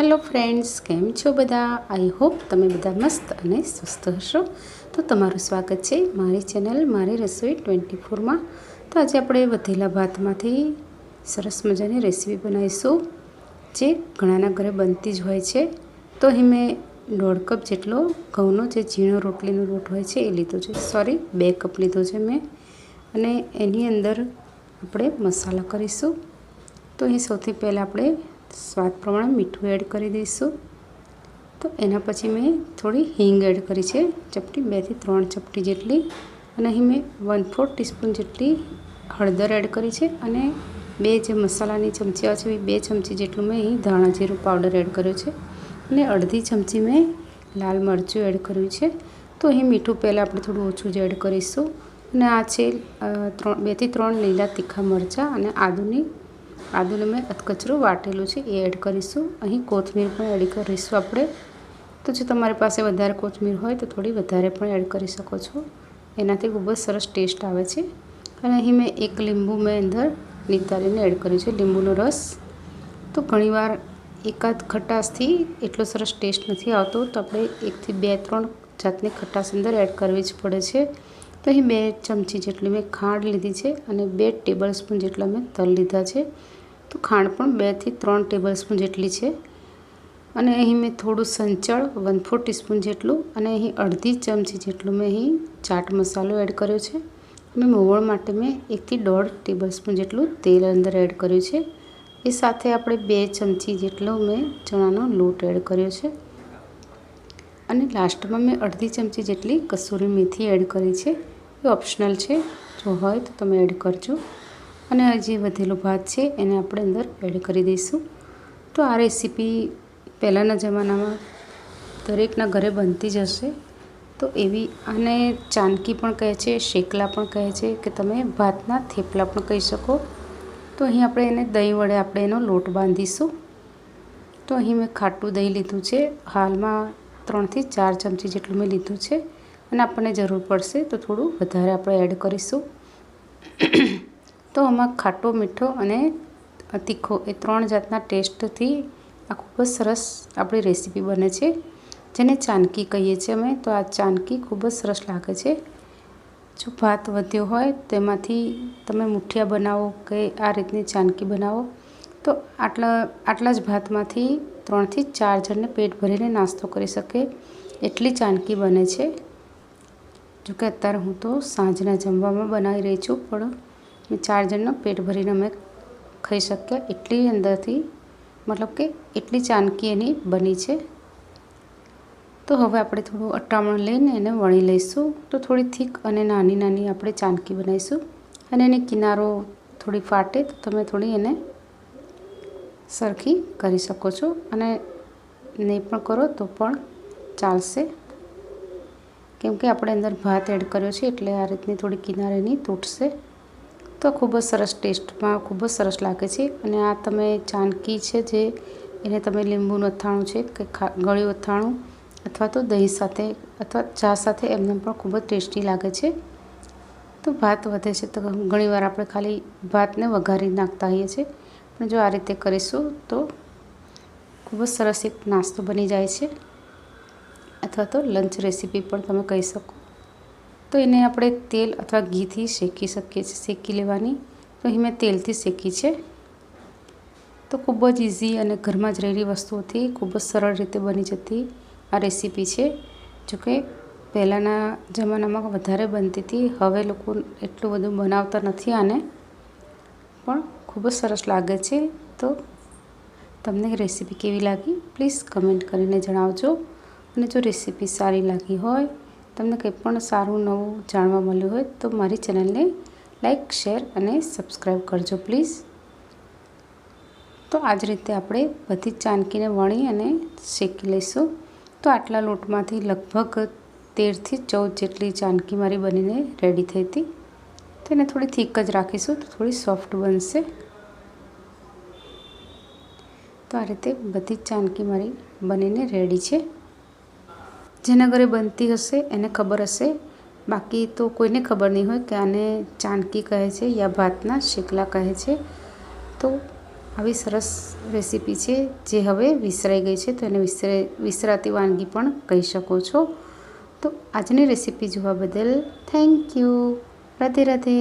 Hello friends, કેમ છો બધા? આઈ હોપ તમે બધા મસ્ત અને સ્વસ્થ હશો. તો તમારું સ્વાગત છે મારી ચેનલ મારી રસોઈ ટ્વેન્ટી ફોરમાં. તો આજે આપણે વધેલા ભાતમાંથી સરસ મજાની રેસીપી બનાવીશું, જે ઘણાના ઘરે બનતી જ હોય છે. તો અહીં મેં દોઢ કપ જેટલો ઘઉંનો જે ઝીણો રોટલીનો લોટ હોય છે એ લીધો છે. સોરી બે કપ લીધો છે મેં. અને એની અંદર આપણે મસાલા કરીશું. તો અહીં સૌથી પહેલાં આપણે સ્વાદ પ્રમાણે મીઠું એડ કરી દઈશું. તો એના પછી મેં થોડી હિંગ એડ કરી છે, ચપટી બેથી ત્રણ ચપટી જેટલી. અને અહીં મેં વન ફોર્થ ટીસ્પૂન જેટલી હળદર એડ કરી છે અને બે જે મસાલાની ચમચીઓ છે એ બે ચમચી જેટલું મેં અહીં ધાણા જીરું પાવડર એડ કર્યો છે. અને અડધી ચમચી મેં લાલ મરચું એડ કર્યું છે. તો અહીં મીઠું પહેલાં આપણે થોડું ઓછું જ એડ કરીશું. અને આ છે ત્રણ બેથી ત્રણ લીલા તીખા મરચાં અને આદુની આદુને મેં અધકચરું વાટેલું છે, એ એડ કરીશું. અહીં કોથમીર પણ એડ કરીશું આપણે. તો જો તમારી પાસે વધારે કોથમીર હોય તો થોડી વધારે પણ એડ કરી શકો છો. એનાથી ખૂબ જ સરસ ટેસ્ટ આવે છે. અને અહીં મેં એક લીંબુ મેં અંદર નિતારીને એડ કર્યું છે, લીંબુનો રસ. તો ઘણીવાર એકાદ ખટાશથી એટલો સરસ ટેસ્ટ નથી આવતો, તો આપણે એકથી બે, ત્રણ જાતની ખટાશ અંદર એડ કરવી જ પડે છે. તો અહીં બે ચમચી જેટલી મેં ખાંડ લીધી છે અને બે ટેબલ સ્પૂન જેટલા મેં તલ લીધા છે. તો ખાંડ પણ બેથી ત્રણ ટેબલ સ્પૂન જેટલી છે. અને અહીં મેં થોડું સંચળ વન ફોર ટીસ્પૂન જેટલું અને અહીં અડધી ચમચી જેટલું મેં અહીં ચાટ મસાલો એડ કર્યો છે. અને મોવણ માટે મેં એકથી દોઢ ટેબલ સ્પૂન જેટલું તેલ અંદર એડ કર્યું છે. એ સાથે આપણે બે ચમચી જેટલો મેં ચણાનો લોટ એડ કર્યો છે. અને લાસ્ટમાં મેં અડધી ચમચી જેટલી કસૂરી મેથી એડ કરી છે. એ ઓપ્શનલ છે. જો હોય તો તમે એડ કરજો. અને જે વધેલો ભાત છે એને આપણે અંદર એડ કરી દઈશું. તો આ રેસીપી પહેલાંના જમાનામાં દરેકના ઘરે બનતી જ હશે. તો એવી આને ચાનકી પણ કહે છે, શેકલા પણ કહે છે કે તમે ભાતના થેપલા પણ કહી શકો. તો અહીં આપણે એને દહીં વડે આપણે એનો લોટ બાંધીશું. તો અહીં મેં ખાટું દહીં લીધું છે. હાલમાં ત્રણથી ચાર ચમચી જેટલું મેં લીધું છે. અને આપણને જરૂર પડશે તો થોડું વધારે આપણે એડ કરીશું. તો આમાં ખાટો, મીઠો અને તીખો એ ત્રણ જાતના ટેસ્ટથી આ ખૂબ જ સરસ આપણી રેસીપી બને છે. જેને ચાનકી કહીએ છીએ અમે, તો આ ચાનકી ખૂબ જ સરસ લાગે છે. જો ભાત વધ્યો હોય તેમાંથી તમે મુઠિયા બનાવો કે આ રીતની ચાનકી બનાવો. તો આટલા આટલા જ ભાતમાંથી ત્રણથી ચાર જણને પેટ ભરીને નાસ્તો કરી શકે એટલી ચાનકી બને છે. જોકે અત્યારે હું તો સાંજના જમવામાં બનાવી રહી છું, પણ ચાર જણનો પેટ ભરીને અમે ખાઈ શક્યા એટલી અંદરથી મતલબ કે એટલી ચાનકી એની બની છે. તો હવે આપણે થોડું અટામણ લઈને એને વણી લઈશું. તો થોડી થીક અને નાની નાની આપણે ચાનકી બનાવીશું. અને એની કિનારો થોડી ફાટે તો તમે થોડી એને સરખી કરી શકો છો. અને નહીં પણ કરો તો પણ ચાલશે. કેમ કે આપણે અંદર ભાત એડ કર્યો છે એટલે આ રીતની થોડી કિનારેની તૂટશે. તો ખૂબ જ સરસ ટેસ્ટમાં ખૂબ જ સરસ લાગે છે. અને આ તમે ચાનકી છે જે, એને તમે લીંબુનું અથાણું છે કે ગળ્યું અથાણું અથવા તો દહીં સાથે અથવા ચા સાથે એમને પણ ખૂબ જ ટેસ્ટી લાગે છે. તો ભાત વધે છે તો ઘણીવાર આપણે ખાલી ભાતને વઘારી નાખતા હોઈએ છીએ. પણ જો આ રીતે કરીશું તો ખૂબ જ સરસ એક નાસ્તો બની જાય છે. અથવા તો લંચ રેસીપી પણ તમે કહી શકો. તો એને આપણે તેલ અથવા ઘીથી શેકી શકીએ છીએ, શેકી લેવાની. તો અહીં મેં તેલથી શેકી છે. તો ખૂબ જ ઇઝી અને ઘરમાં જ રહેલી વસ્તુઓથી ખૂબ જ સરળ રીતે બની જતી આ રેસીપી છે. જોકે પહેલાંના જમાનામાં વધારે બનતી હતી, હવે લોકો એટલું બધું બનાવતા નથી આને. પણ ખૂબ જ સરસ લાગે છે. તો તમને રેસીપી કેવી લાગી? પ્લીઝ કમેન્ટ કરીને જણાવજો. અને જો રેસીપી સારી લાગી હોય તમને કંઈ પણ સારું નવું જાણવા મળ્યું હોય તો મારી ચેનલને લાઈક, શેર અને સબસ્ક્રાઈબ કરજો પ્લીઝ. તો આ જ રીતે આપણે બધી ચાનકીને વણી અને શેકી લઈશું. તો આટલા લોટમાંથી લગભગ તેરથી ચૌદ જેટલી ચાનકી મારી બનીને રેડી થઈ હતી. તેને થોડી થીક જ રાખીશું તો થોડી સોફ્ટ બનશે. તો આ રીતે બધી ચાનકી મારી બનીને રેડી છે. જેના ઘરે બનતી હશે, એને ખબર હશે. બાકી તો કોઈને ખબર નહીં હોય કે આને ચાનકી કહે છે યા ભાતના શેકલા કહે છે. તો આવી સરસ રેસીપી છે જે હવે વિસરાઈ ગઈ છે, તો એને વિસરાઈ વિસરાતી વાનગી પણ કહી શકો છો. તો આજની રેસીપી જોવા બદલ થેન્ક યુ રાધે રાધે.